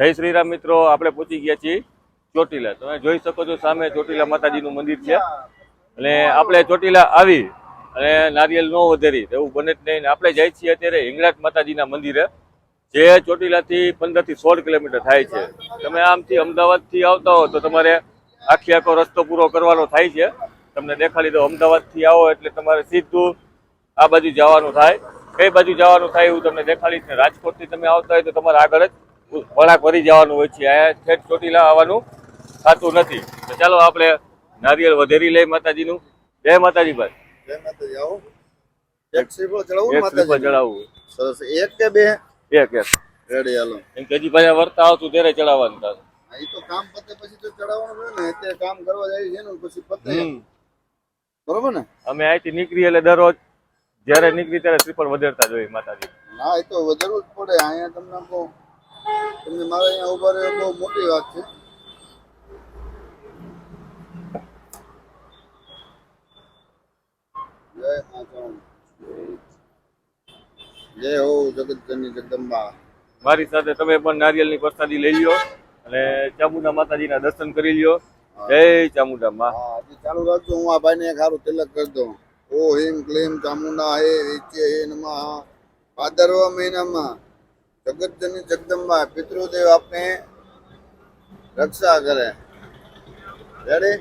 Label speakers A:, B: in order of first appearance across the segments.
A: જય શ્રી રામ મિત્રો, આપણે પહોંચી ગયા છીએ ચોટીલા. તમે જોઈ શકો છો સામે ચોટીલા માતાજીનું મંદિર છે. અને આપણે ચોટીલા આવી અને નારિયેલ ન વધેરી, એવું બને જ નહીં. આપણે જઈએ છીએ અત્યારે હિંગળાજ માતાજીના મંદિરે, જે ચોટીલાથી પંદરથી સોળ કિલોમીટર થાય છે. તમે આમથી અમદાવાદથી આવતા હો તો તમારે આખી આખો રસ્તો પૂરો કરવાનો થાય છે. તમને દેખાડી દો અમદાવાદથી આવો એટલે તમારે સીધું આ બાજુ જવાનું થાય. કઈ બાજુ જવાનું થાય એવું તમને દેખાડીશ ને. રાજકોટથી તમે આવતા હોય તો તમારે આગળ જ વળાંક વળી જવાનું હોય છે. અહીંયા ઠેઠ ચોટીલા આવવાનું થતું નથી. તો ચાલો આપણે નારિયેળ વધેરી લઈ માતાજીનું. જય માતાજી ભાઈ.
B: જય માતાજી. આવો. એક શ્રીફળ ચડાવું માતાજી
A: ચડાવવું.
B: સરસ. એક કે બે?
A: એક એક.
B: રેડી હાલો.
A: એમ કે ભાઈ વર્તા આવતું ત્યારે ચડાવવાનું થાય
B: હા, તો કામ પતે પછી તો ચડાવવાનું હોય ને. અત્યારે કામ કરવા જાય છે ને પછી પતે. બરોબર ને?
A: અમે અહીંથી નીકળી એટલે દરરોજ જ્યારે નીકળી ત્યારે શ્રીફળ વધારતા જોઈએ માતાજી.
B: ના એ તો વધારવું જ પડે. અહીંયા તમને તમને મારે અહીંયા ઊભા રહે બહુ મોટી વાત છે. જય માતા જય હો જગતજનની જગદંબા.
A: મારી સાથે તમે પણ નારિયેલની પ્રસાદી લઈ લ્યો અને ચામુંડા માતાજીના દર્શન કરી લ્યો. જય ચામુંડા માં
B: ચાલુ રાખજો હું આ ભાઈને એક સારું તિલક કરી દઉં. ઓ હિમ ક્લેમ ચામુંડા હે રીચે હે નમઃ. ભાદરવા મહિનામાં જગતજનની જગદંબા, પિતૃદેવ આપને રક્ષા કરે. રેડી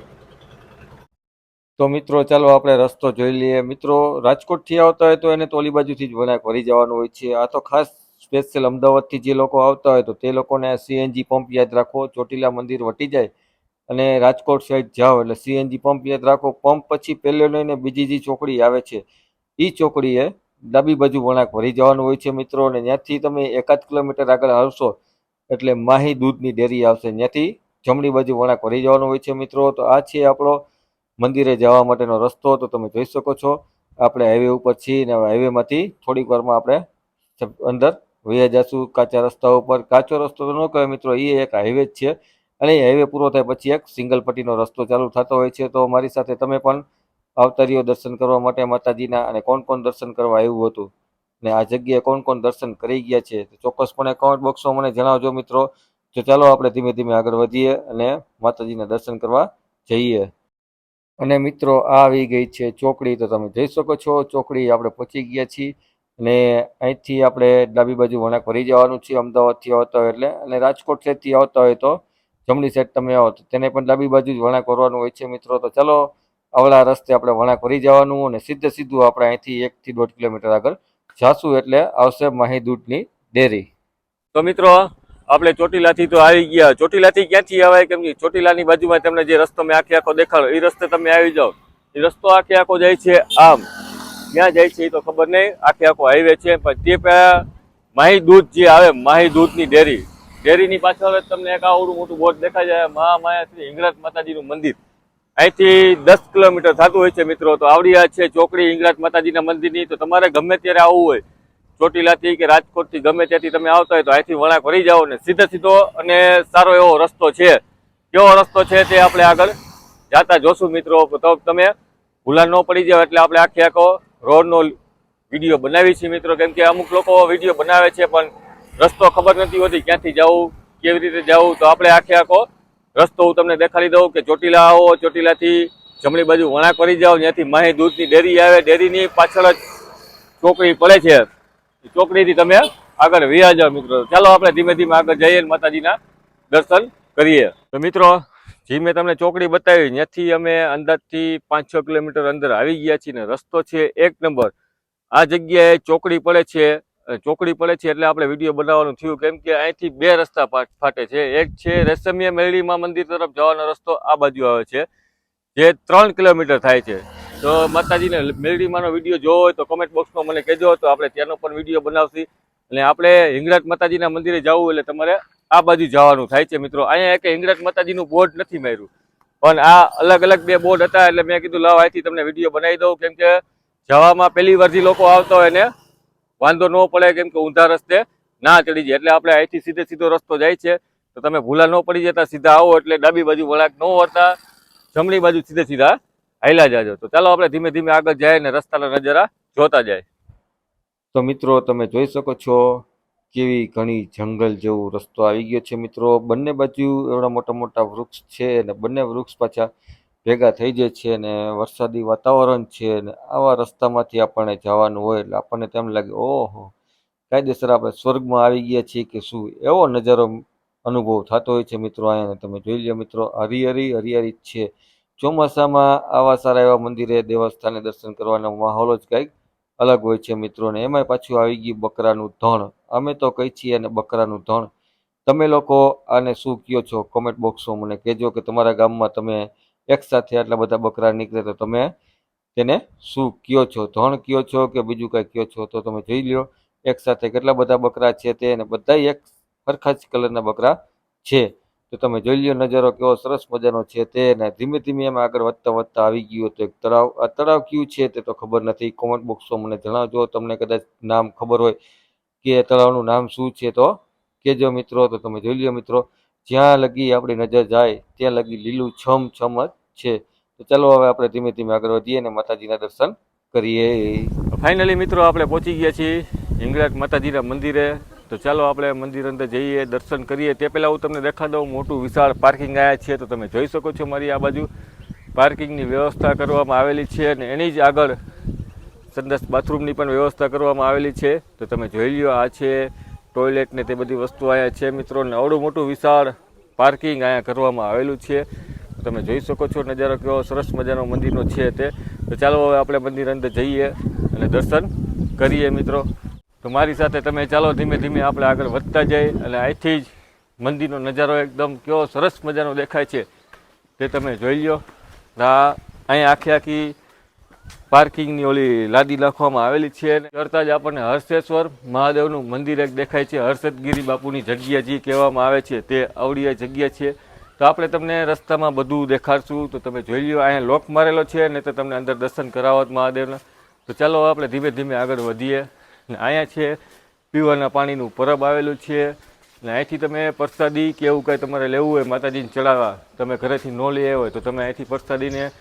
A: તો મિત્રો, ચાલો આપણે રસ્તો જોઈ લઈએ. મિત્રો રાજકોટથી આવતા હોય તો એને તો બાજુથી જ વણાક ભરી જવાનું હોય છે. આ તો ખાસ સ્પેશિયલ અમદાવાદથી જે લોકો આવતા હોય તો તે લોકોને સીએનજી પંપ યાદ રાખો. ચોટીલા મંદિર વટી જાય અને રાજકોટ સાઈડ જાઓ એટલે સીએનજી પંપ યાદ રાખો. પંપ પછી પહેલે લઈને બીજી જે ચોકડી આવે છે એ ચોકડીએ ડાબી બાજુ વળાંક ભરી જવાનું હોય છે મિત્રો, અને ત્યાંથી તમે એકાદ કિલોમીટર આગળ આવશો એટલે માહી દૂધની ડેરી આવશે. ત્યાંથી જમણી બાજુ વળાંક ભરી જવાનું હોય છે મિત્રો, તો આ છે આપણો મંદિરે જવા માટેનો રસ્તો, તો તમે જોઈ શકો છો. આપણે હાઈવે ઉપર છીએ અને હાઈવેમાંથી થોડીક વારમાં આપણે અંદર વૈયા જશું કાચા રસ્તા ઉપર. કાચો રસ્તો તો ન કહેવાય મિત્રો એ એક હાઈવે જ છે. અને હાઈવે પૂરો થાય પછી એક સિંગલ પટ્ટીનો રસ્તો ચાલુ થતો હોય છે. તો મારી સાથે તમે પણ આવતા રહ્યો દર્શન કરવા માટે માતાજીના અને કોણ કોણ દર્શન કરવા આવ્યું હતું? ને આ જગ્યાએ કોણ કોણ દર્શન કરી ગયા છે? તો ચોક્કસપણે કોમેન્ટ બોક્સમાં મને જણાવજો મિત્રો. તો ચાલો આપણે ધીમે ધીમે આગળ વધીએ અને માતાજીના દર્શન કરવા જઈએ. અને મિત્રો, આ આવી ગઈ છે ચોકડી. તો તમે જઈ શકો છો, ચોકડી આપણે પહોંચી ગયા છીએ. અને અહીંથી આપણે ડાબી બાજુ વળાંક ભરી જવાનું છે, અમદાવાદથી આવતા હોય એટલે. અને રાજકોટ સાઈડથી આવતા હોય તો જમણી સાઈડ તમે આવો. તો તેને પણ ડાબી બાજુ જ વળાંક ભરવાનું હોય છે મિત્રો. તો ચાલો આવડા રસ્તે આપણે વળાંક ભરી જવાનું અને સીધે સીધું આપણે અહીંથી એકથી દોઢ કિલોમીટર આગળ જાશું એટલે આવશે માહી દૂધની ડેરી. તો મિત્રો, આપણે ચોટીલાથી તો આવી ગયા. ચોટીલાથી ક્યાંથી આવે કેમ કે ચોટીલાની બાજુમાં તમને જે રસ્તો મેં આખે આખો દેખાડો એ રસ્તે તમે આવી જાઓ. એ રસ્તો આખે આખો જાય છે આમ. ક્યાં જાય છે એ તો ખબર નહીં. આખે આખો હાઈવે છે, પણ તે પહેલાં માહી દૂધ જે આવે માહી દૂધની ડેરી. ડેરીની પાછળ તમને એક આવડું મોટું બોર્ડ દેખાય જાય મહામાયા શ્રી હિંગરાજ માતાજીનું મંદિર. અહીંથી દસ કિલોમીટર થતું હોય છે મિત્રો. તો આવડી આ છે, ચોકડી, હિંગળાજ માતાજીના મંદિરની. તો તમારે ગમે ત્યારે આવવું હોય, ચોટીલાથી કે રાજકોટથી ગમે ત્યાંથી તમે આવતા હોય, તો અહીંથી વળાંક ભરી જાઓ ને સીધો સીધો અને સારો એવો રસ્તો છે. કેવો રસ્તો છે તે આપણે આગળ જાતા જોશું મિત્રો. તો તમે ભૂલા ન પડી જાવ એટલે આપણે આખે આખો રોડનો વીડિયો બનાવી છીએ મિત્રો. કેમ કે અમુક લોકો વીડિયો બનાવે છે, પણ રસ્તો ખબર નથી હોતી ક્યાંથી જવું કેવી રીતે જવું તો આપણે આખે આખો રસ્તો હું તમને દેખાડી દઉં કે ચોટીલા આવો, ચોટીલાથી જમણી બાજુ વણાક કરી જાઓ, ત્યાંથી માહી દૂધની ડેરી આવે. ડેરીની પાછળ જ ચોકડી પડે છે. ચોકડીથી તમે આગળ વ્યા જાઓ મિત્રો. ચાલો આપણે ધીમે ધીમે આગળ જઈએ માતાજીના દર્શન કરીએ. તો મિત્રો, જે મેં તમને ચોકડી બતાવી, ત્યાંથી અમે અંદાજથી પાંચ છ કિલોમીટર અંદર આવી ગયા છીએ ને રસ્તો છે એક નંબર. આ જગ્યાએ ચોકડી પડે છે. ચોકડી પડે છે એટલે આપણે વીડિયો બનાવવાનું થયું. કેમ કે અહીંથી બે રસ્તા ફાટે છે. એક છે રેશમિયા મેળીમાં મંદિર તરફ જવાનો રસ્તો આ બાજુ આવે છે, જે ત્રણ કિલોમીટર થાય છે. તો માતાજીને મેળીમાંનો વીડિયો જોવો હોય તો કમેન્ટ બોક્સમાં મને કહેજો, તો આપણે ત્યાંનો પણ વીડિયો બનાવશી. અને આપણે હિંગળાજ માતાજીના મંદિરે જવું એટલે તમારે આ બાજુ જવાનું થાય છે મિત્રો. અહીંયા એક હિંગળાજ માતાજીનું બોર્ડ નથી માર્યું. પણ આ અલગ અલગ બે બોર્ડ હતા એટલે મેં કીધું લાવ અહીંથી તમને વીડિયો બનાવી દઉં. કેમ કે જવામાં પહેલી વારથી લોકો આવતા હોય ને વાંધો ન પડે કેમ કે ઊંધા રસ્તે ના ચડી જાય. એટલે આપણે અહીંથી સીધે સીધો રસ્તો જાય છે. તો તમે ભૂલા ન પડી જતા સીધા આવો એટલે ડાબી બાજુ વળાંક ન વળતા, જમણી બાજુ સીધે સીધા હાલ્યા જાજો. તો ચાલો આપણે ધીમે ધીમે આગળ જાય ને રસ્તાના નજારા જોતા જાય. તો મિત્રો, તમે જોઈ શકો છો કેવી ઘણી જંગલ જેવું રસ્તો આવી ગયો છે મિત્રો. બંને બાજુ એવડા મોટા મોટા વૃક્ષ છે અને બંને વૃક્ષ પાછા ભેગા થઈ જાય છે અને વરસાદી વાતાવરણ છે અને આવા રસ્તામાંથી આપણને જવાનું હોય એટલે આપણને તેમ લાગે, ઓહો, કાયદેસર આપણે સ્વર્ગમાં આવી ગયા છીએ કે શું? એવો નજારો અનુભવ થતો હોય છે મિત્રો અહીંયા. તમે જોઈ લો મિત્રો, હરિહરી જ છે. ચોમાસામાં આવા સારા એવા મંદિરે, દેવસ્થાને દર્શન કરવાનો માહોલ જ કંઈક અલગ હોય છે મિત્રો. ને એમાંય પાછું આવી ગયું બકરાનું ધણ. અમે તો કહી છીએ અને બકરાનું ધણ. તમે લોકો આને શું કયો છો? કોમેન્ટ બોક્સમાં મને કહેજો કે તમારા ગામમાં તમે એક સાથે આટલા બધા બકરા નીકળે તો તમે તેને શું કયો છો? ધણ કયો છો કે બીજું કાંઈ કયો છો? તો તમે જોઈ લ્યો એક સાથે કેટલા બધા બકરા છે તે અને બધા એક સરખા જ કલરના બકરા છે. તો તમે જોઈ લ્યો નજારો કેવો સરસ મજાનો છે તે અને ધીમે ધીમે એમાં આગળ વધતા વધતા આવી ગયું તો એક તળાવ. આ તળાવ કયું છે તે તો ખબર નથી. કોમેન્ટ બોક્સમાં મને જણાવજો. તમને કદાચ નામ ખબર હોય કે એ તળાવનું નામ શું છે તો કહેજો મિત્રો. તો તમે જોઈ લ્યો મિત્રો, જ્યાં લગી આપણી નજર જાય, ત્યાં લગી લીલું છમ છમ જ છે. તો ચાલો હવે આપણે ધીમે ધીમે આગળ વધીએ અને માતાજીના દર્શન કરીએ. ફાઇનલી મિત્રો, આપણે પહોંચી ગયા છીએ હિંગળાજ માતાજીના મંદિરે. તો ચાલો આપણે મંદિર અંદર જઈએ, દર્શન કરીએ. તે પહેલાં હું તમને દેખા દઉં, મોટું વિશાળ પાર્કિંગ આવ્યા છે, તો તમે જોઈ શકો છો મારી આ બાજુ. પાર્કિંગની વ્યવસ્થા કરવામાં આવેલી છે અને એની જ આગળ સંડાસ બાથરૂમની પણ વ્યવસ્થા કરવામાં આવેલી છે. તો તમે જોઈ લ્યો, આ છે ટોયલેટ ને તે બધી વસ્તુ અહીંયા છે, મિત્રો. ને અવડું મોટું વિશાળ પાર્કિંગ અહીંયા કરવામાં આવેલું છે. તો તમે જોઈ શકો છો નજારો કેવો સરસ મજાનો મંદિરનો છે તે. તો ચાલો હવે આપણે મંદિર અંદર જઈએ અને દર્શન કરીએ મિત્રો. તો મારી સાથે તમે ચાલો ધીમે ધીમે આપણે આગળ વધતા જઈએ અને અહીંથી જ મંદિરનો નજારો એકદમ કેવો સરસ મજાનો દેખાય છે તે તમે જોઈ લો આ અહીં આખી આખી પાર્કિંગની ઓલી લાદી નાખવામાં આવેલી છે. કરતાં જ આપણને હર્ષેશ્વર મહાદેવનું મંદિર એક દેખાય છે. હર્ષદગીરી બાપુની જગ્યા જે કહેવામાં આવે છે તે અવળી જગ્યા છે. તો આપણે તમને રસ્તામાં બધું દેખાડશું. તો તમે જોઈ લો અહીંયા લોક મારેલો છે ને તો તમને અંદર દર્શન કરાવત મહાદેવના. તો ચાલો આપણે ધીમે ધીમે આગળ વધીએ. ને અહીંયા છે, પીવાના પાણીનું પરબ આવેલું છે. ને અહીંથી તમે પ્રસાદી કે એવું કાંઈ તમારે લેવું હોય માતાજીને ચડાવવા, તમે ઘરેથી ન લઈ હોય તો તમે અહીંથી પ્રસાદીને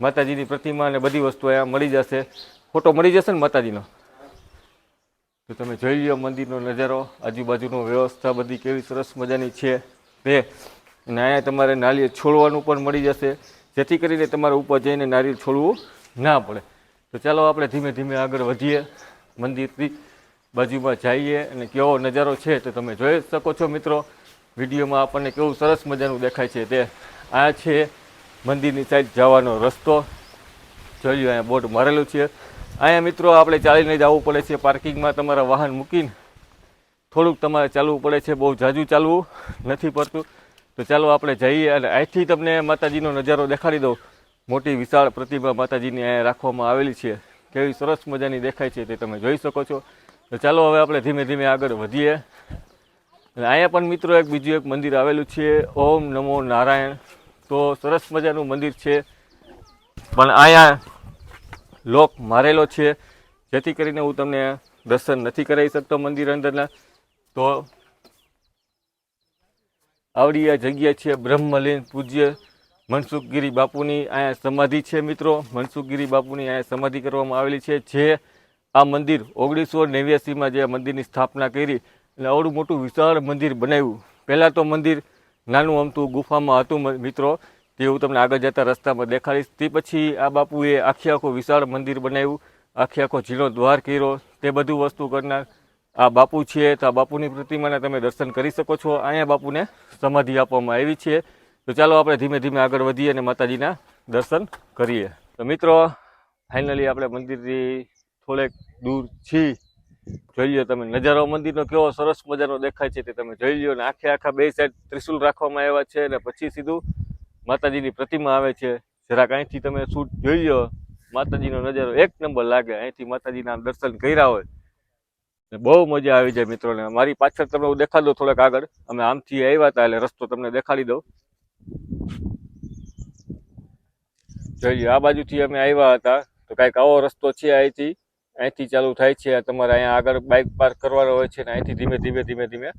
A: માતાજીની પ્રતિમા અને બધી વસ્તુ અહીંયા મળી જશે. ફોટો મળી જશે ને માતાજીનો? તો તમે જોઈ લો મંદિરનો નજારો, આજુબાજુનો વ્યવસ્થા બધી કેવી સરસ મજાની છે. તે અને અહીંયા તમારે નાળિયેર છોડવાનું પણ મળી જશે. જેથી કરીને તમારે ઉપર જઈને નારિયેળ છોડવું ના પડે. તો ચાલો આપણે ધીમે ધીમે આગળ વધીએ. મંદિરથી બાજુમાં જઈએ અને કેવો નજારો છે તો તમે જોઈ શકો છો મિત્રો. વિડીયોમાં આપણને કેવું સરસ મજાનું દેખાય છે તે. આ છે મંદિરની સાઈડ જવાનો રસ્તો. લો અહીંયા બોર્ડ મારેલું છે. અહીંયા મિત્રો આપણે ચાલીને જવું પડે છે પાર્કિંગમાં તમારા વાહન મૂકીને. થોડુંક તમારે ચાલવું પડે છે, બહુ જાજુ ચાલવું નથી પડતું. તો ચાલો આપણે જઈએ અને અહીંથી તમને માતાજીનો નજારો દેખાડી દઉં. મોટી વિશાળ પ્રતિમા માતાજીની અહીંયા રાખવામાં આવેલી છે. કેવી સરસ મજાની દેખાય છે તે તમે જોઈ શકો છો. તો ચાલો હવે આપણે ધીમે ધીમે આગળ વધીએ. અને અહીંયા પણ મિત્રો એક બીજું એક મંદિર આવેલું છે. ઓમ નમો નારાયણ. તો સરસ મજાનું મંદિર છે. પણ અહીંયા લોક મારેલો છે. જેથી કરીને હું તમને દર્શન નથી કરાવી શકતો મંદિર અંદરના. તો આવડી આ જગ્યા છે બ્રહ્મલીન પૂજ્ય મનસુખગીરી બાપુની અહીંયા સમાધિ છે મિત્રો. મનસુખગીરી બાપુની અહીંયા સમાધિ કરવામાં આવેલી છે. જે આ મંદિર ઓગણીસો નેવ્યાસીમાં જે મંદિરની સ્થાપના કરી અને આવડું મોટું વિશાળ મંદિર બનાવ્યું. પહેલાં તો મંદિર નાનું અમતું ગુફામાં હતું મિત્રો. તે હું તમને આગળ જતા રસ્તામાં દેખાડીશ. તે પછી આ બાપુએ આખી આખું વિશાળ મંદિર બનાવ્યું. આખી આખો ઝીણો દ્વાર કર્યો. તે બધું વસ્તુ કરનાર આ બાપુ છે તો આ બાપુની પ્રતિમાને તમે દર્શન કરી શકો છો. અહીંયા બાપુને સમાધિ આપવામાં આવી છે. તો ચાલો આપણે ધીમે ધીમે આગળ વધીએ અને માતાજીના દર્શન કરીએ. તો મિત્રો ફાઇનલી આપણે મંદિરથી થોડેક દૂર છીએ. જોઈ લો તમે, નજારો મંદિરનો કેવો સરસ મજાનો દેખાય છે તે તમે જોઈ લો અને આખે આખા બે સાઈડ ત્રિશુલ રાખવામાં આવ્યા છે અને પછી સીધું માતાજીની પ્રતિમા આવે છે. જરાક અહીંથી તમે શૂટ જોઈ લો માતાજીનો નજારો એક નંબર લાગે. અહીંથી માતાજીના દર્શન કર્યા હોય. બહુ મજા આવી જાય મિત્રોને. મારી પાછળ તમને હું દેખાડી દઉં થોડાક આગળ. અમે આમથી આવ્યા હતા એટલે રસ્તો તમને દેખાડી દઉં. જોઈએ, આ બાજુથી અમે આવ્યા હતા. તો કાંઈક આવો રસ્તો છે અહીંથી. અહીંથી ચાલુ થાય છે. તમારે અહીંયા આગળ બાઇક પાર્ક કરવાનો હોય છે ને અહીંથી ધીમે ધીમે ધીમે ધીમે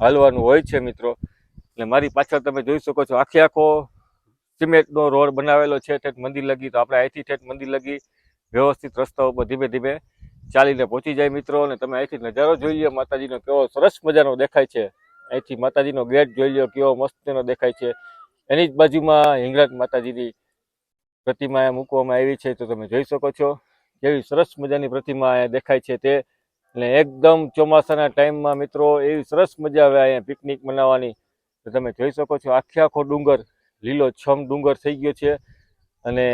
A: હાલવાનું હોય છે મિત્રો. એટલે મારી પાછળ તમે જોઈ શકો છો, આખે આખો સિમેન્ટનો રોડ બનાવેલો છે. ઠેઠ મંદિર લગી, તો આપણે અહીંથી ઠેઠ મંદિર લગી વ્યવસ્થિત રસ્તા ઉપર ધીમે ધીમે ચાલીને પહોંચી જાય મિત્રો, અને તમે અહીંથી નજારો જોઈ લો માતાજીનો કેવો સરસ મજાનો દેખાય છે. અહીંથી માતાજીનો ગેટ જોઈ લો કેવો મસ્તનો દેખાય છે. એની જ બાજુમાં હિંગળાજ માતાજીની પ્રતિમા મૂકવામાં આવી છે, તો તમે જોઈ શકો છો. કેવી સરસ મજાની પ્રતિમા દેખાય છે તે. અને એકદમ ચોમાસાના ટાઈમમાં મિત્રો, એવી સરસ મજા આવે અહીંયા પિકનિક મનાવવાની. તો તમે જોઈ શકો છો, આખે આખો ડુંગર લીલો છમ ડુંગર થઈ ગયો છે. અને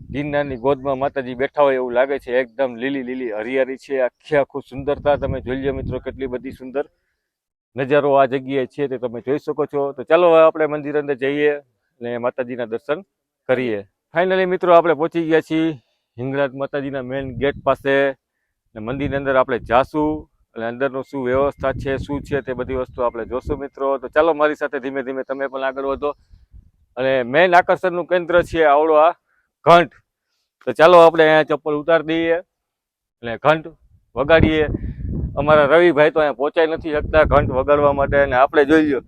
A: ગિરનારની ગોદમાં માતાજી બેઠા હોય એવું લાગે છે. એકદમ લીલી લીલી હરિયાળી છે. આખે આખું સુંદરતા તમે જોઈ લો મિત્રો, કેટલી બધી સુંદર નજારો આ જગ્યાએ છે તે તમે જોઈ શકો છો. તો ચાલો હવે આપણે મંદિર અંદર જઈએ અને માતાજીના દર્શન કરીએ. ફાઇનલી મિત્રો, આપણે પહોંચી ગયા છીએ હિંગળાજ માતાજીના મેઇન ગેટ પાસે અને મંદિરની અંદર આપણે જાશું અને અંદરનું શું વ્યવસ્થા છે, શું છે તે બધી વસ્તુ આપણે જોશું મિત્રો. તો ચાલો મારી સાથે ધીમે ધીમે તમે પણ આગળ વધો. અને મેઇન આકર્ષણનું કેન્દ્ર છે આવડો આ ઘંટ. તો ચાલો આપણે અહીંયા ચપ્પલ ઉતારી દઈએ અને ઘંટ વગાડીએ. અમારા રવિભાઈ તો અહીંયા પહોંચાઈ નથી શકતા ઘંટ વગાડવા માટે અને આપણે જોઈ લો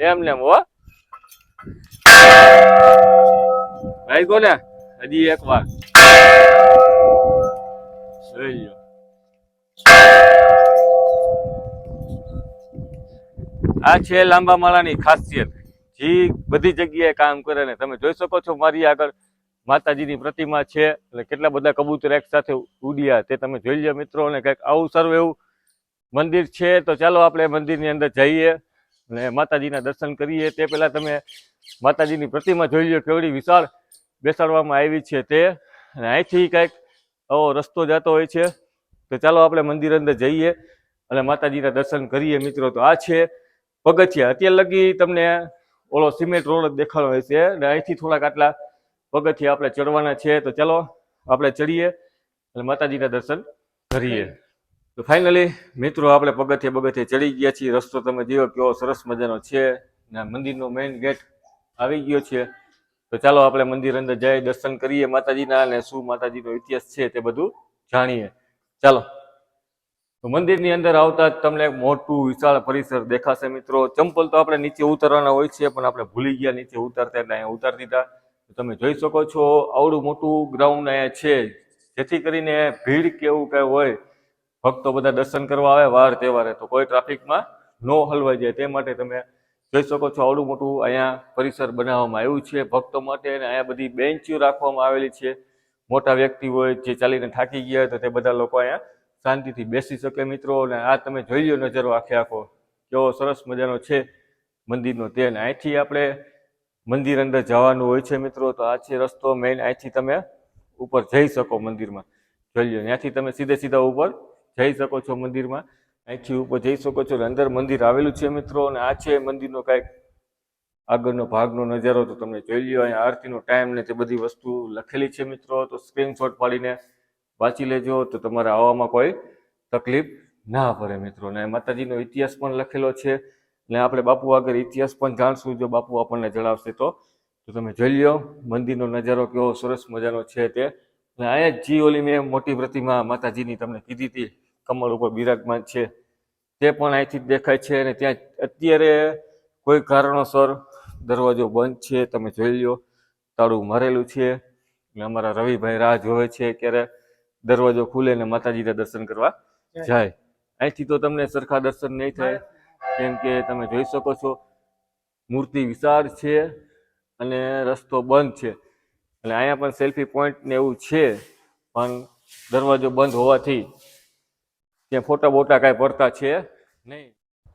A: એમ ને એમ હો. ભાઈ કોને? હજી એક વાર. જોઈ લો આ છે લાંબા માળાની ખાસિયત. જે બધી જગ્યાએ કામ કરે ને તમે જોઈ શકો છો મારી આગળ માતાજીની પ્રતિમા છે અને કેટલા બધા કબૂતર એક સાથે ઉડ્યા તે તમે જોઈ લો મિત્રો અને કંઈક આવું સારું એવું મંદિર છે. તો ચાલો આપણે મંદિરની અંદર જઈએ અને માતાજીના દર્શન કરીએ. તે પહેલાં તમે માતાજીની પ્રતિમા જોઈ લો કેવડી વિશાળ બેસાડવામાં આવી છે તે. અને અહીંથી કંઈક આવો રસ્તો જતો હોય છે. તો ચાલો આપણે મંદિર અંદર જઈએ અને માતાજીના દર્શન કરીએ મિત્રો. તો આ છે પગથિયા. અત્યાર લગી તમને ઓલો સિમેન્ટ રોડ દેખાડો હોય છે અને અહીંથી થોડાક આટલા પગથિયા આપણે ચડવાના છે તો ચાલો આપણે ચડીએ અને માતાજીના દર્શન કરીએ. તો ફાઇનલી મિત્રો આપણે પગથિયે પગથિયે ચડી ગયા છીએ. રસ્તો તમે જોયો કેવો સરસ મજાનો છે. ને મંદિરનો મેઇન ગેટ આવી ગયો છે. તો ચાલો આપણે મંદિર અંદર જઈ દર્શન કરીએ માતાજીના અને શું માતાજીનો ઇતિહાસ છે તે બધું જાણીએ. ચાલો. તો મંદિરની અંદર આવતા જ તમને એક મોટું વિશાળ પરિસર દેખાશે મિત્રો. ચંપલ તો આપણે નીચે ઉતારવાના હોય છે પણ આપણે ભૂલી ગયા નીચે ઉતારતા એટલે અહીંયા ઉતારી દીધા. તમે જોઈ શકો છો, આવડું મોટું ગ્રાઉન્ડ અહીંયા છે. જેથી કરીને ભીડ કે એવું હોય, ભક્તો બધા દર્શન કરવા આવે વાર તહેવારે, તો કોઈ ટ્રાફિકમાં ન હલવાઈ જાય. તે માટે તમે જોઈ શકો છો, આવડું મોટું અહીંયા પરિસર બનાવવામાં આવ્યું છે. ભક્તો માટે અને અહીંયા બધી બેન્ચીઓ રાખવામાં આવેલી છે. મોટા વ્યક્તિ હોય જે ચાલીને થાકી ગયા હોય, તો તે બધા લોકો અહીંયા શાંતિથી બેસી શકે મિત્રો. અને આ તમે જોઈ લો નજરો આખે આખો, કેવો સરસ મજાનો છે મંદિરનો. તે અહીંથી આપણે મંદિર અંદર જવાનું હોય છે મિત્રો, તો આ છે રસ્તો મેઇન અહીંથી તમે ઉપર જઈ શકો મંદિરમાં. જોઈ લો ત્યાંથી તમે સીધે સીધા ઉપર જઈ શકો છો મંદિરમાં. અહીંથી ઉપર જઈ શકો છો અને અંદર મંદિર આવેલું છે મિત્રો, અને આ છે મંદિરનો કાંઈક આગળનો ભાગનો નજારો. તો તમે જોઈ લો અહીંયા આરતીનો ટાઈમ ને તે બધી વસ્તુ લખેલી છે મિત્રો. તો સ્ક્રીનશોટ પાડીને વાંચી લેજો, તો તમારે આવવામાં કોઈ તકલીફ ના પડે મિત્રો. ને માતાજીનો ઇતિહાસ પણ લખેલો છે. ને આપણે બાપુ આગળ ઇતિહાસ પણ જાણશું જો બાપુ આપણને જણાવશે તો. તો તમે જોઈ લ્યો મંદિરનો નજારો કેવો સરસ મજાનો છે તે. અને અહીંયા જ જી ઓલી મેં મોટી પ્રતિમા માતાજીની તમને કીધી હતી કમળ ઉપર બિરાજમાન છે. તે પણ અહીંથી જ દેખાય છે અને ત્યાં અત્યારે કોઈ કારણોસર દરવાજો બંધ છે તમે જોઈ લ્યો. તાળું મારેલું છે અને અમારા રવિભાઈ રાહ જોવે છે ક્યારે દરવાજો ખુલે ને માતાજીના દર્શન કરવા જાય. અહીંથી તો તમને સરખા દર્શન નહીં થાય. કેમ કે તમે જોઈ શકો છો, મૂર્તિ વિશાળ છે અને રસ્તો બંધ છે. અને અહીંયા પણ સેલ્ફી પોઈન્ટ ને એવું છે, પણ દરવાજો બંધ હોવાથી ત્યાં ફોટા બોટા કાંઈ પડતા છે નહીં.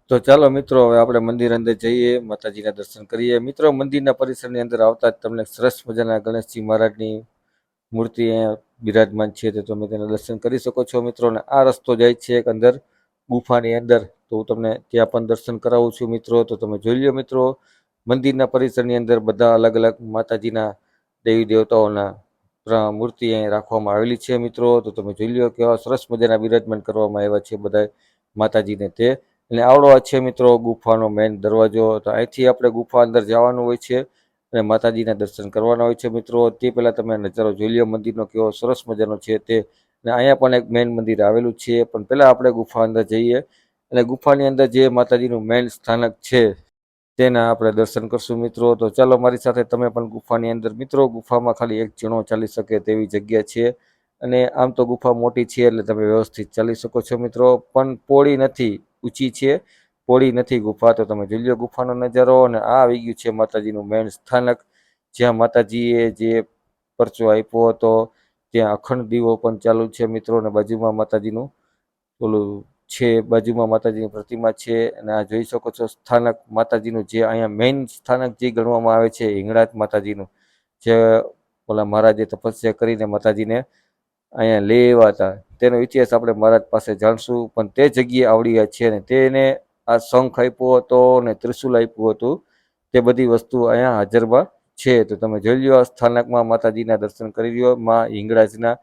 A: તો ચાલો મિત્રો, હવે આપણે મંદિર અંદર જઈએ, માતાજીના દર્શન કરીએ. મિત્રો, મંદિરના પરિસરની અંદર આવતા જ તમને સરસ મજાના ગણેશજી મહારાજની મૂર્તિ અહીંયા બિરાજમાન છે, તો તમે તેના દર્શન કરી શકો છો મિત્રો. અને આ રસ્તો જાય છે એક અંદર. ગુફાની અંદર, તો હું તમને ત્યાં પણ દર્શન કરાવું છું મિત્રો. તો તમે જોઈ લો મિત્રો, મંદિરના પરિસરની અંદર બધા અલગ અલગ માતાજીના દેવી દેવતાઓના મૂર્તિ અહીં રાખવામાં આવેલી છે મિત્રો. તો તમે જોઈ લો કેવા સરસ મજાના બિરાજમાન કરવામાં આવ્યા છે બધા માતાજીને તે. અને આવડો આ છે મિત્રો ગુફાનો મેઇન દરવાજો. તો અહીંથી આપણે ગુફા અંદર જવાનું હોય છે અને માતાજીના દર્શન કરવાના હોય છે મિત્રો. તે પહેલાં તમે નજારો જોઈ લો મંદિરનો કેવો સરસ મજાનો છે તે. અને અહીંયા પણ એક મેઇન મંદિર આવેલું છે, પણ પહેલાં આપણે ગુફા અંદર જઈએ અને ગુફાની અંદર જે માતાજીનું મેઇન સ્થાનક છે, તેના આપણે દર્શન કરશું મિત્રો. તો ચાલો મારી સાથે તમે પણ ગુફાની અંદર મિત્રો, ગુફામાં ખાલી એક જણો ચાલી શકે તેવી જગ્યા છે. અને આમ તો ગુફા મોટી છે એટલે તમે વ્યવસ્થિત ચાલી શકો છો મિત્રો. પણ પોળી નથી, ઊંચી છે. પોળી નથી ગુફા, તો તમે જોઈ લો ગુફાનો નજારો. અને આ આવી ગયું છે માતાજીનું મેઇન સ્થાનક, જ્યાં માતાજીએ જે પરચો આપ્યો હતો ત્યાં અખંડ દીવો પણ ચાલુ છે મિત્રો અને બાજુમાં માતાજીનું. ઓલું છે, બાજુમાં માતાજીની પ્રતિમા છે અને આ જોઈ શકો છો સ્થાનક માતાજીનું જે અહીંયા મેઇન સ્થાનક જે ગણવામાં આવે છે, હિંગળાજ માતાજીનું. જે ઓલા મહારાજે તપસ્યા કરીને માતાજીને અહીંયા લેવા હતા. તેનો ઇતિહાસ આપણે મહારાજ પાસે જાણશું, પણ તે જગ્યાએ આવડી છે ને તેને આ શંખ આપ્યો હતો ને ત્રિશુલ આપ્યું હતું. તે બધી વસ્તુ અહીંયા હાજરમાં છે, તો તમે જોઈ લ્યો આ સ્થાનકમાં માતાજીના દર્શન કરી લ્યો, માં હિંગળાજના.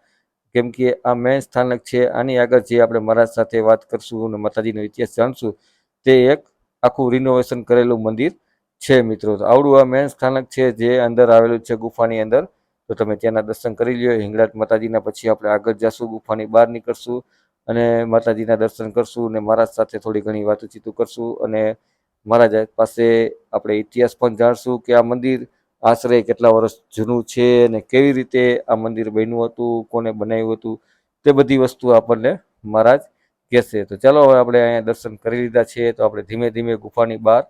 A: કેમ કે આ મેન સ્થાનક છે, આની આગળ જે આપણે મહારાજ સાથે વાત કરશું અને માતાજીનો ઇતિહાસ જાણશું, તે એક આખું રિનોવેશન કરેલું મંદિર છે મિત્રો. તો આવડું આ મેન સ્થાનક છે, જે અંદર આવેલું છે ગુફાની અંદર. તો તમે ત્યાંના દર્શન કરી લ્યો, હિંગળાજ માતાજીના પછી આપણે આગળ જશું, ગુફાની બહાર નીકળશું અને માતાજીના દર્શન કરશું અને મહારાજ સાથે થોડી ઘણી વાતચીતું કરશું અને મહારાજ પાસે આપણે ઇતિહાસ પણ જાણશું કે આ મંદિર આશરે કેટલા વર્ષ જૂનું છે અને કેવી રીતે આ મંદિર બન્યું હતું, કોને બનાવ્યું હતું, તે બધી વસ્તુ આપણને મહારાજ કહેશે. તો ચાલો હવે આપણે અહીંયા દર્શન કરી લીધા છે, તો આપણે ધીમે ધીમે ગુફાની બહાર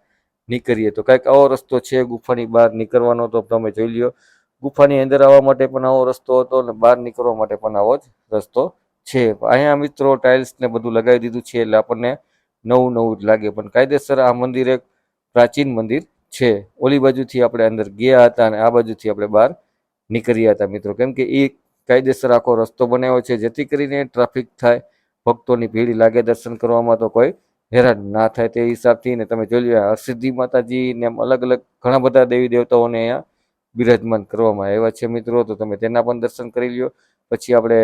A: નીકળીએ. તો કંઈક આવો રસ્તો છે ગુફાની બહાર નીકળવાનો, તો તમે જોઈ લ્યો. ગુફાની અંદર આવવા માટે પણ આવો રસ્તો હતો અને બહાર નીકળવા માટે પણ આવો જ રસ્તો છે. અહીંયા મિત્રો ટાઇલ્સ ને બધું લગાવી દીધું છે એટલે આપણને નવું નવું જ લાગે. પણ કાયદેસર આ મંદિર એક પ્રાચીન મંદિર છે, ઓલી બાજુથી આપણે અંદર ગયા હતા અને આ બાજુથી આપણે બહાર નીકળ્યા હતા મિત્રો. કેમ કે એ કાયદેસર આખો રસ્તો બનાવ્યો છે, જેથી કરીને ટ્રાફિક થાય, ભક્તોની ભીડ લાગે, દર્શન કરવામાં તો કોઈ હેરાન ના થાય તે હિસાબથી. ને તમે જોઈ લો હરસિદ્ધિ માતાજી ને અલગ અલગ ઘણા બધા દેવી દેવતાઓને અહીંયા બિરાજમાન કરવામાં આવ્યા છે મિત્રો. તો તમે તેના પણ દર્શન કરી લ્યો. પછી આપણે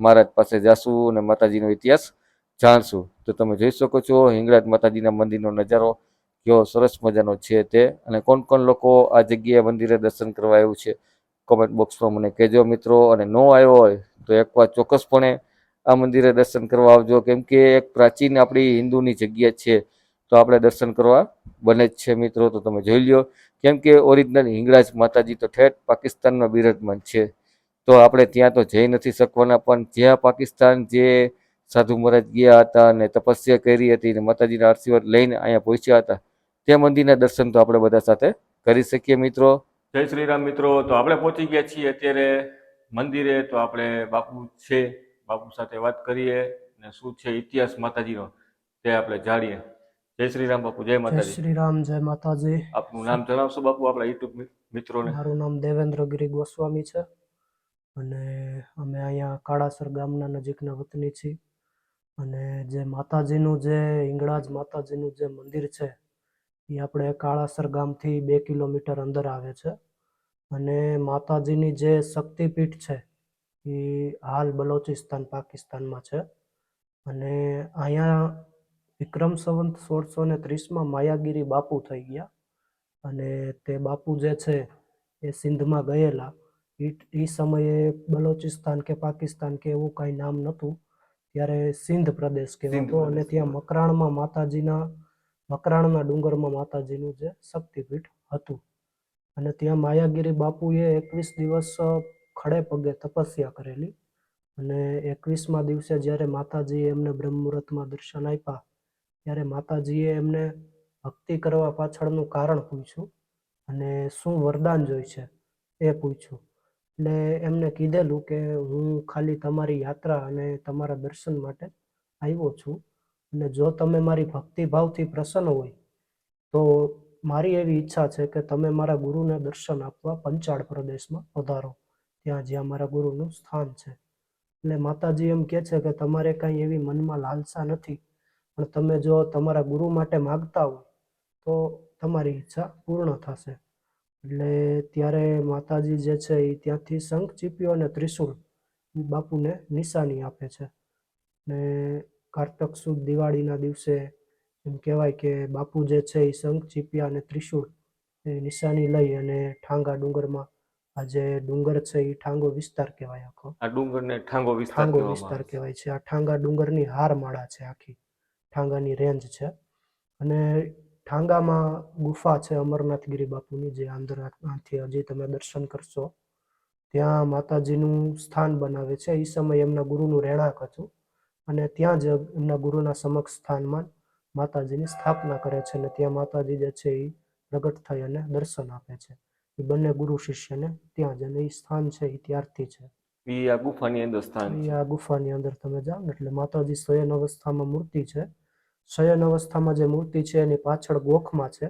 A: મહારાજ પાસે જાશું અને માતાજીનો ઇતિહાસ જાણશું. તો તમે જોઈ શકો છો, હિંગળાજ માતાજીના મંદિરનો નજારો કેવો સરસ મજાનો છે તે. અને કોણ કોણ લોકો આ જગ્યાએ મંદિરે દર્શન કરવા આવ્યું છે કોમેન્ટ બોક્સમાં મને કહેજો મિત્રો. અને ન આવ્યો હોય તો એકવાર ચોક્કસપણે આ મંદિરે દર્શન કરવા આવજો. કેમ કે એક પ્રાચીન આપણી હિન્દુની જગ્યા છે તો આપણે દર્શન કરવા બને જ છે મિત્રો. તો તમે જોઈ લ્યો. કેમ કે ઓરિજિનલ હિંગળાજ માતાજી તો ઠેઠ પાકિસ્તાનમાં બિરાજમાન છે. તો આપણે ત્યાં તો જઈ નથી શકવાના, પણ જ્યાં પાકિસ્તાન જે સાધુ મહારાજ ગયા હતા અને તપસ્યા કરી હતી અને માતાજીના આશીર્વાદ લઈને અહીંયા પહોંચ્યા હતા તે મંદિરના દર્શન તો આપણે બધા સાથે કરી શકીએ મિત્રો. જય શ્રી રામ મિત્રો. તો આપણે પહોંચી ગયા છીએ અત્યારે મંદિરે. તો આપણે બાપુ છે બાપુ સાથે વાત કરીએ. અને શું છે ઇતિહાસ માતાજીનો તે આપણે જાણીએ. જય શ્રી રામ બાપુ જય
C: જય
A: માતાજી.
C: શ્રી રામ જય માતાજી.
A: આપનું નામ જણાવશો બાપુ આપણા યુટ્યુબ મિત્રોને?
C: મારું નામ દેવેન્દ્ર ગિરી ગોસ્વામી છે. અને અમે અહીંયા કાળાસર ગામના નજીકના વતની છીએ. અને જે માતાજીનું જે હિંગળાજ માતાજીનું જે મંદિર છે એ આપણે કાળાસર ગામથી બે કિલોમીટર અંદર આવે છે. અને માતાજીની જે શક્તિપીઠ છે એ હાલ બલોચિસ્તાન પાકિસ્તાનમાં છે. અને અહીંયા વિક્રમ સંવંત સોળસો ને ત્રીસમાં માયાગીરી બાપુ થઈ ગયા. અને તે બાપુ જે છે એ સિંધમાં ગયેલા. એ સમયે બલોચિસ્તાન કે પાકિસ્તાન કે એવું કાંઈ નામ નહોતું. ત્યારે સિંધ પ્રદેશ કહેવાતો અને ત્યાં મકરાણમાં માતાજીના મકરાણના ડુંગરમાં માતાજીનું જે શક્તિપીઠ હતું. અને ત્યાં માયાગીરી બાપુએ એકવીસ દિવસ ખડે પગે તપસ્યા કરેલી. અને એકવીસમા દિવસે જ્યારે માતાજીએ એમને બ્રહ્મ મુહૂર્તમાં દર્શન આપ્યા, ત્યારે માતાજીએ એમને ભક્તિ કરવા પાછળનું કારણ પૂછ્યું અને શું વરદાન જોઈ છે એ પૂછ્યું. એટલે એમને કીધેલું કે હું ખાલી તમારી યાત્રા અને તમારા દર્શન માટે આવ્યો છું. અને જો તમે મારી ભક્તિભાવથી પ્રસન્ન હોય, તો મારી એવી ઈચ્છા છે કે તમે મારા ગુરુને દર્શન આપવા પંચાળ પ્રદેશમાં પધારો ત્યાં જ્યાં મારા ગુરુનું સ્થાન છે. એટલે માતાજી એમ કહે છે કે તમારે કાંઈ એવી મનમાં લાલસા નથી, પણ તમે જો તમારા ગુરુ માટે માગતા હો તો તમારી ઈચ્છા પૂર્ણ થશે. એટલે ત્યારે માતાજી જે છે એ ત્યાંથી શંખ ચીપ્યો અને ત્રિશૂળ બાપુને નિશાની આપે છે. ને કારતક સુદ દિવાળીના દિવસે એમ કહેવાય કે બાપુ જે છે એ શંખ ચીપિયા અને ત્રિશૂળ એ નિશાની લઈ અને ઠાંગા ડુંગરમાં આ જે ડુંગર છે એ ઠાંગો વિસ્તાર કહેવાય આખો.
A: આ ડુંગરને ઠાંગો વિસ્તાર
C: ઠાંગો વિસ્તાર. કહેવાય છે. આ ઠાંગા ડુંગરની હારમાળા છે આખી. ઠાંગાની રેન્જ છે. અને ઠાંગામાં ગુફા છે અમરનાથ ગિરી બાપુની જે આંધ્રનાથથી હજી તમે દર્શન કરશો. ત્યાં માતાજીનું સ્થાન બનાવે છે. એ સમયે એમના ગુરુનું રહેણાંક હતું. અને ત્યાં જ એમના ગુરુના સમક્ષ સ્થાનમાં માતાજીની સ્થાપના કરે છે અને ત્યાં માતાજી જે છે એ પ્રગટ થઈ અને દર્શન આપે છે. એ બંને ગુરુ શિષ્યને ત્યાં જ અને એ સ્થાન છે એ ત્યારથી છે.
A: આ ગુફાની અંદર સ્થાન
C: આ ગુફાની અંદર તમે જાઓ ને એટલે માતાજી શયન અવસ્થામાં મૂર્તિ છે. શયન અવસ્થામાં જે મૂર્તિ છે એની પાછળ ગોખમાં છે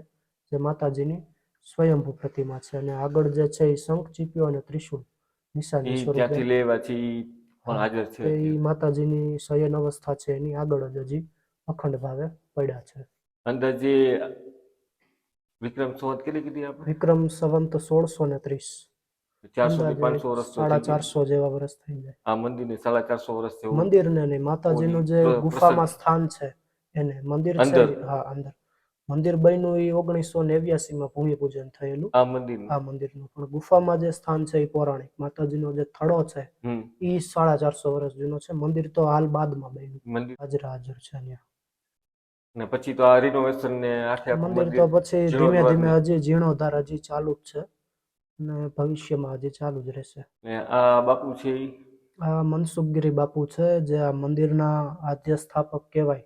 C: જે માતાજીની સ્વયંભૂ પ્રતિમા છે. અને આગળ જે છે એ શંખ ચીપ્યો અને ત્રિશુળ નિશાની સ્વરૂપે
A: ત્યાંથી લેવા છે ઈ પણ હાજર છે
C: એ માતાજીની શયન અવસ્થા છે એની આગળ જ હજી અખંડ ભાવે પડ્યા છે.
A: અંદાજે વિક્રમ સંવત કેટલી કીધી આપણે?
C: વિક્રમ સંવંત સોળસો ને ત્રીસ.
A: ચારસો થી પાંચસો વર્ષ
C: સાડા ચારસો જેવા વર્ષ થઈ જાય.
A: આ મંદિરને સાડા ચારસો વર્ષ જેવું
C: મંદિરને નહીં માતાજીનું જે ગુફામાં સ્થાન છે એને મંદિર છે. હા અંદર. મંદિર બન્યું એ ઓગણીસો નેવ્યાસી માં ભૂમિ પૂજન થયેલું.
A: આ મંદિર
C: આ મંદિરનું. પણ ગુફામાં જે સ્થાન છે એ પૌરાણિક. માતાજીનો જે થડો છે એ સાડા ચારસો વર્ષ જૂનો છે. મંદિર તો હાલ બાદમાં બન્યું.
A: મંદિર?
C: હાજર હાજર છે અહીંયા.
A: ને પછી તો આ રિનોવેશન ને આખે
C: મંદિર તો પછી ધીમે ધીમે હજી જીર્ણોદ્ધાર હજી ચાલુ જ છે. ને ભવિષ્યમાં હજી ચાલુ જ રહેશે.
A: ને આ બાપુ છે
C: આ મનસુખગીરી બાપુ છે જે આ મંદિરના આદ્ય સ્થાપક કહેવાય.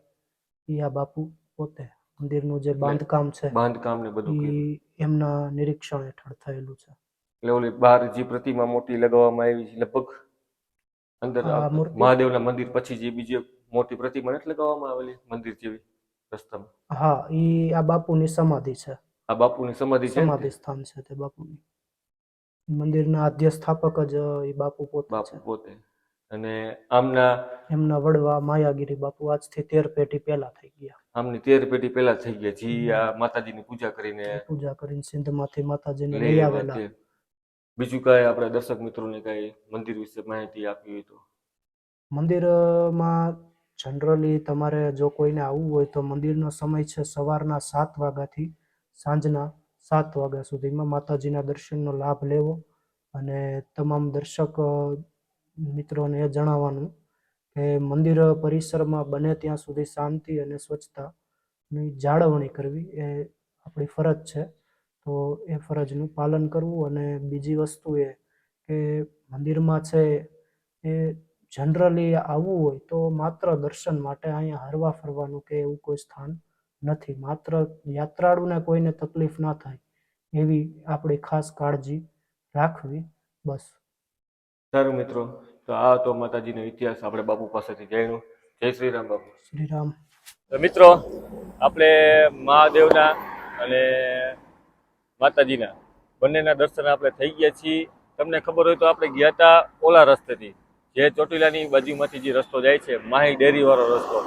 C: એ આ બાપુ પોતે. મંદિરનું જે બાંધકામ છે
A: બાંધકામ ને બધું
C: એ એમના નિરીક્ષણ હેઠળ થયેલું છે.
A: એટલે ઓલી બહાર જે પ્રતિમા મોટી લગાવવામાં આવી છે લગભગ અંદર? મહાદેવના મંદિર પછી જે બીજી મોટી પ્રતિમા નથી લગાવવામાં આવેલી મંદિર જેવી રસ્તામાં?
C: હા એ આ બાપુની સમાધિ છે.
A: આ બાપુની સમાધિ છે
C: સમાધિ સ્થાન છે તે બાપુની. મંદિરના આદ્ય સ્થાપક જ એ બાપુ પોતે
A: બાપુ પોતે. અને આમના
C: એમના વડવા માયાગીરી બાપુ આજથી તેર પેઢી પહેલા થઈ ગયા.
A: આમની તેર પેઢી પહેલા થઈ ગયા જી આ માતાજીની પૂજા કરીને
C: પૂજા કરીને સિંધમાંથી માતાજીને
A: લઈ
C: આવેલા.
A: બીજું કાંઈ આપણે દર્શક મિત્રોને કાંઈ મંદિર વિશે માહિતી આપવી હોય તો?
C: મંદિરમાં જનરલી તમારે જો કોઈને આવવું હોય તો મંદિરનો સમય છે સવારના સાત વાગ્યાથી સાંજના સાત વાગ્યા સુધીમાં માતાજીના દર્શનનો લાભ લેવો. અને તમામ દર્શક મિત્રોને એ જણાવવાનું કે મંદિર પરિસરમાં બને ત્યાં સુધી શાંતિ અને સ્વચ્છતાની જાળવણી કરવી એ આપણી ફરજ છે. તો એ ફરજનું પાલન કરવું અને બીજી વસ્તુ એ કે મંદિરમાં છે એ જનરલી આવવું હોય તો માત્ર દર્શન માટે અહીંયા હરવા ફરવાનું કે એવું કોઈ સ્થાન નથી. માત્ર યાત્રાળુને કોઈને તકલીફ ના થાય એવી આપણી ખાસ કાળજી રાખવી બસ.
A: સારું મિત્રો તો આ હતો માતાજીનો ઇતિહાસ આપણે બાપુ પાસેથી જાણ્યું. જય શ્રી રામ બાપુ.
C: શ્રી રામ
A: તો મિત્રો આપણે મહાદેવના અને માતાજીના બંનેના દર્શન આપણે થઈ ગયા છીએ. તમને ખબર હોય તો આપણે ગયા હતા ઓલા રસ્તેથી જે ચોટીલાની બાજુમાંથી જે રસ્તો જાય છે માહી ડેરી વાળો રસ્તો.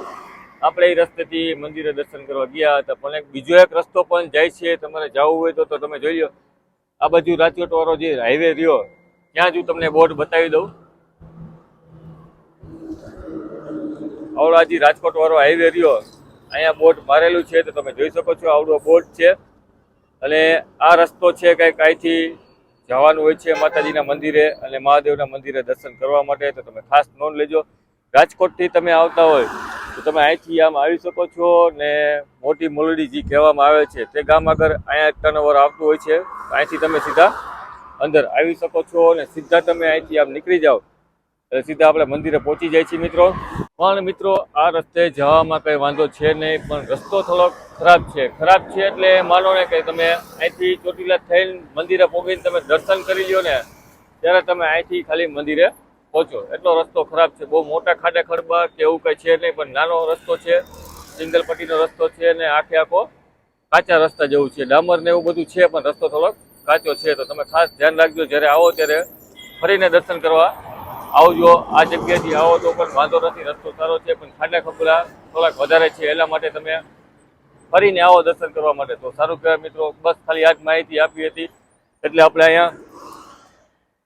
A: આપણે એ રસ્તેથી મંદિરે દર્શન કરવા ગયા હતા પણ એક બીજો એક રસ્તો પણ જાય છે. તમારે જવું હોય તો તો તમે જોઈ લો. આ બાજુ રાજકોટ વાળો જે હાઈવે રહ્યો ત્યાં જ હું તમને બોર્ડ બતાવી દઉં. હજી રાજકોટ વાળો હાઈવે રહ્યો, અહીંયા બોર્ડ મારેલું છે તો તમે જોઈ શકો છો આવડો બોર્ડ છે. અને આ રસ્તો છે કંઈક અહીંથી જવાનું હોય છે માતાજીના મંદિરે અને મહાદેવના મંદિરે દર્શન કરવા માટે, તો તમે ખાસ નોંધ લેજો. રાજકોટથી તમે આવતા હોય, તો તમે અહીંથી આમ આવી શકો છો ને મોટી મોલડી જે કહેવામાં આવે છે. તે ગામ આગળ અહીંયા ટર્નઓવર આવતું હોય છે અહીંથી તમે સીધા અંદર આવી શકો છો અને સીધા તમે અહીંથી આમ નીકળી જાઓ. એટલે સીધા આપણે મંદિરે પહોંચી જાય છીએ મિત્રો. પણ મિત્રો, આ રસ્તે જવામાં કંઈ વાંધો છે નહીં, પણ રસ્તો થોડોક ખરાબ છે. ખરાબ છે એટલે માનો ને કે તમે અહીંથી ચોટીલા થઈને મંદિરે પહોંચીને તમે દર્શન કરી લો ને, ત્યારે તમે અહીંથી ખાલી મંદિરે પહોંચો. એટલો રસ્તો ખરાબ છે. બહુ મોટા ખાડા ખડબા કે એવું કંઈ છે નહીં, પણ નાનો રસ્તો છે સિંગલ પટ્ટીનો રસ્તો છે ને આખે આખો કાચા રસ્તા જેવું છે. ડામર ને એવું બધું છે, પણ રસ્તો થોડોક કાચો છે. તો તમે ખાસ ધ્યાન રાખજો, જ્યારે આવો ત્યારે ફરીને દર્શન કરવા આવજો, આ જગ્યાએથી આવો તો પણ વાંધો નથી, રસ્તો સારો છે, પણ ખાડા ખબડા થોડાક વધારે છે એટલા માટે તમે ફરીને આવો દર્શન કરવા માટે. તો સારું કહેવાય મિત્રો, બસ ખાલી આજ માહિતી આપી હતી, એટલે આપણે અહીંયા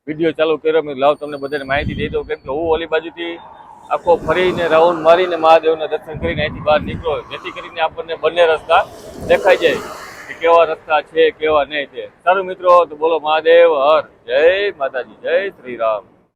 A: વીડિયો ચાલુ કર્યો. મેં લાવ તમને બધાને માહિતી દઈ દઉં. કેમ કે હું ઓલી બાજુથી આખો ફરીને રાઉન્ડ મારીને મહાદેવના દર્શન કરીને અહીંથી બહાર નીકળો જેથી કરીને આપણને બંને રસ્તા દેખાઈ જાય કે કેવા રસ્તા છે, કેવા નહીં છે. સારું મિત્રો, તો બોલો મહાદેવ, હર જય માતાજી, જય શ્રી રામ.